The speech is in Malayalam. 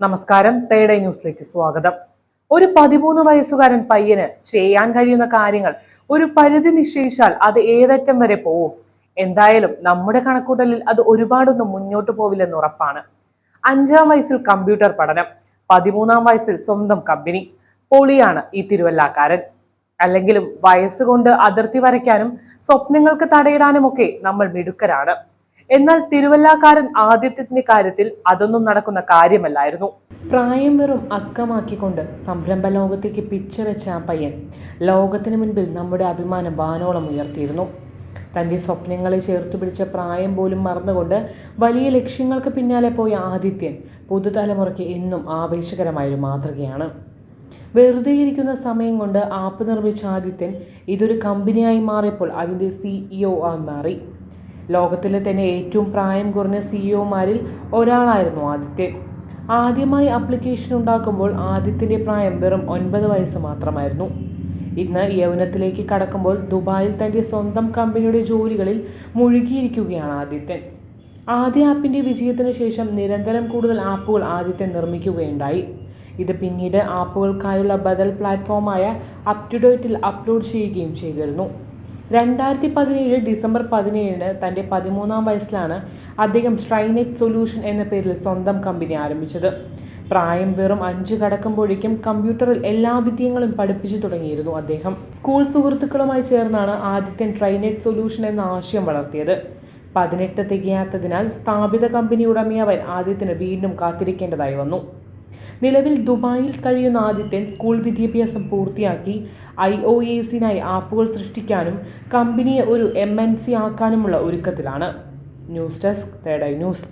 നമസ്കാരം. തേടേ ന്യൂസിലേക്ക് സ്വാഗതം. ഒരു പതിമൂന്ന് വയസ്സുകാരൻ പയ്യന് ചെയ്യാൻ കഴിയുന്ന കാര്യങ്ങൾ ഒരു പരിധി നിശ്ചയിച്ചാൽ അത് ഏതറ്റം വരെ പോവും. എന്തായാലും നമ്മുടെ കണക്കൂട്ടലിൽ അത് ഒരുപാടൊന്നും മുന്നോട്ട് പോവില്ലെന്ന് ഉറപ്പാണ്. അഞ്ചാം വയസ്സിൽ കമ്പ്യൂട്ടർ പഠനം പതിമൂന്നാം വയസ്സിൽ സ്വന്തം കമ്പനി പൊളിയാണ് ഈ തിരുവല്ലാക്കാരൻ. അല്ലെങ്കിലും വയസ്സുകൊണ്ട് അതിർത്തി വരയ്ക്കാനും സ്വപ്നങ്ങൾക്ക് തടയിടാനുമൊക്കെ നമ്മൾ മിടുക്കരാണ്. എന്നാൽ തിരുവല്ലാക്കാരൻ ആദിത്യത്തിന്റെ കാര്യത്തിൽ അതൊന്നും നടക്കുന്ന കാര്യമല്ലായിരുന്നു. പ്രായം വെറും അക്കമാക്കിക്കൊണ്ട് സംരംഭ ലോകത്തേക്ക് പിച്ചവെച്ച ആ പയ്യൻ ലോകത്തിന് മുൻപിൽ നമ്മുടെ അഭിമാനം വാനോളം ഉയർത്തിയിരുന്നു. തന്റെ സ്വപ്നങ്ങളെ ചേർത്ത് പിടിച്ച പ്രായം പോലും മറന്നുകൊണ്ട് വലിയ ലക്ഷ്യങ്ങൾക്ക് പിന്നാലെ പോയ ആദിത്യൻ പുതുതലമുറയ്ക്ക് എന്നും ആവേശകരമായൊരു മാതൃകയാണ്. വെറുതെ ഇരിക്കുന്ന സമയം കൊണ്ട് ആപ്പ് നിർമ്മിച്ച ആദിത്യൻ ഇതൊരു കമ്പനിയായി മാറിയപ്പോൾ അതിന്റെ സിഇഒ ആയി മാറി. ലോകത്തിലെ തന്നെ ഏറ്റവും പ്രായം കുറഞ്ഞ സിഇഒമാരിൽ ഒരാളായിരുന്നു ആദിത്യൻ ആദ്യമായി ആപ്ലിക്കേഷൻ ഉണ്ടാക്കുമ്പോൾ ആദിത്യന്റെ പ്രായം വെറും ഒൻപത് വയസ്സ് മാത്രമായിരുന്നു. ഇന്ന് യൗവനത്തിലേക്ക് കടക്കുമ്പോൾ ദുബായിൽ തന്റെ സ്വന്തം കമ്പനിയുടെ ജോലികളിൽ മുഴുകിയിരിക്കുകയാണ് ആദിത്യൻ. ആദ്യ ആപ്പിന്റെ വിജയത്തിന് ശേഷം നിരന്തരം കൂടുതൽ ആപ്പുകൾ ആദിത്യൻ നിർമ്മിക്കുകയുണ്ടായി. ഇത് പിന്നീട് ആപ്പുകൾക്കായുള്ള ബദൽ പ്ലാറ്റ്ഫോമായ അപ് ടു ഡേറ്റിൽ അപ്ലോഡ് ചെയ്യുകയും ചെയ്തിരുന്നു. രണ്ടായിരത്തി പതിനേഴ് ഡിസംബർ പതിനേഴിന് തന്റെ പതിമൂന്നാം വയസ്സിലാണ് അദ്ദേഹം സ്ട്രൈനെറ്റ് സൊല്യൂഷൻ എന്ന പേരിൽ സ്വന്തം കമ്പനി ആരംഭിച്ചത്. പ്രായം വെറും അഞ്ച് കടക്കുമ്പോഴേക്കും കമ്പ്യൂട്ടറിൽ എല്ലാ വിദ്യങ്ങളും പഠിപ്പിച്ചു തുടങ്ങിയിരുന്നു അദ്ദേഹം. സ്കൂൾ സുഹൃത്തുക്കളുമായി ചേർന്നാണ് ആദ്യത്തെ ട്രൈനെറ്റ് സൊല്യൂഷൻ എന്ന ആശയം വളർത്തിയത്. പതിനെട്ട് തികയാത്തതിനാൽ സ്ഥാപിത കമ്പനി ഉടമയവൻ ആദ്യത്തിന് വീണ്ടും കാത്തിരിക്കേണ്ടതായി വന്നു. നിലവിൽ ദുബായിൽ കഴിയുന്ന ആദിത്യൻ സ്കൂൾ വിദ്യാഭ്യാസം പൂർത്തിയാക്കി ഐ ഒ എസിനായി ആപ്പുകൾ സൃഷ്ടിക്കാനും കമ്പനിയെ ഒരു എം എൻ സി ആക്കാനുമുള്ള ഒരുക്കത്തിലാണ്. ന്യൂസ് ഡെസ്ക് തേടൈ ന്യൂസ്.